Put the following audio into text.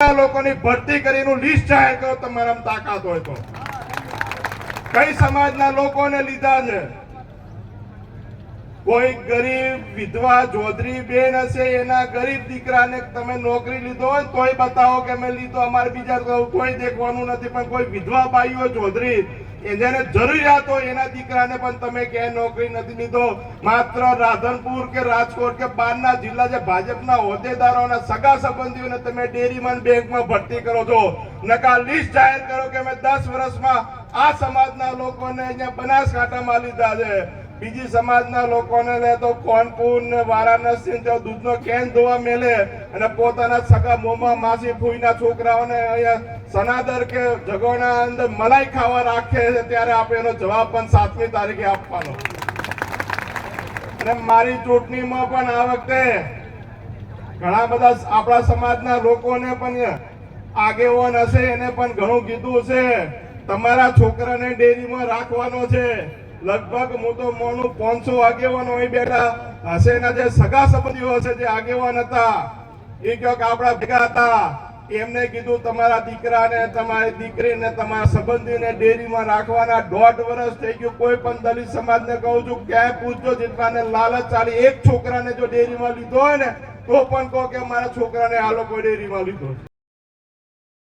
લોકોની ભરતી કરીનું લિસ્ટ જાહેર કરો, તમારામાં તાકાત હોય તો. કઈ સમાજના લોકોને લીધા છે? કોઈ ગરીબ વિધવા જોધરી બેન હશે, એના ગરીબ દીકરાને તમે નોકરી લીધો હોય તોય બતાવો કે મેં લીધો, અમારે બીજા કોઈ દેખવાનું નથી, પણ કોઈ વિધવા બાઈઓ જોધરી જેને જરૂરિયાત હોય એના દીકરાને પણ તમે ક્યાંય નોકરી નથી લીધો. માત્ર રાધનપુર કે રાજકોટ કે બહારના જિલ્લા જે ભાજપના હોદ્દેદારોના સગા સંબંધીઓને તમે ડેરીમાં ને બેંકમાં ભરતી કરો છો. નકા લિસ્ટ જાહેર કરો કે મેં દસ વર્ષમાં આ સમાજના લોકોને અહીંયા બનાસકાંઠામાં લીધા છે. બીજી સમાજના લોકોને લે તો કોનપુર ને વારાણસી જો દૂધનો કેન ધોવા મેલે અને પોતાના સગા મોમાં માસી ફૂઈના છોકરાઓને અહીંયા સનાદર કે જગોના અંદર મલાઈ ખાવા રાખે છે ત્યારે આપણે એનો જવાબ પણ સાતમી તારીખે આપવાનો. અને મારી ચૂંટણીમાં પણ આ વખતે ઘણા બધા આપણા સમાજના લોકોને પણ આગેવાન હશે, એને પણ ઘણું કીધું છે. તમારા છોકરાને ડેરીમાં રાખવાનો છે. લગભગ હું તો મોનું પાંચસો આગેવાનો અહીં બેઠા. હશે એના જે સગા સંબંધીઓ હશે, જે આગેવાન હતા, એ કહો કે આપણા ભેગા હતા. એમને કીધું, તમારા દીકરાને, તમારી દીકરીને, તમારા સંબંધીને ડેરીમાં રાખવાના દોઢ વર્ષ થઈ ગયું. કોઈ પણ દલિત સમાજને કહું છું, ક્યાંય પૂછજો જેટલાને લાલચ ચાલી એક છોકરાને જો ડેરીમાં લીધો હોય ને, તો પણ કહો કે મારા છોકરાને આ લોકો ડેરીમાં લીધો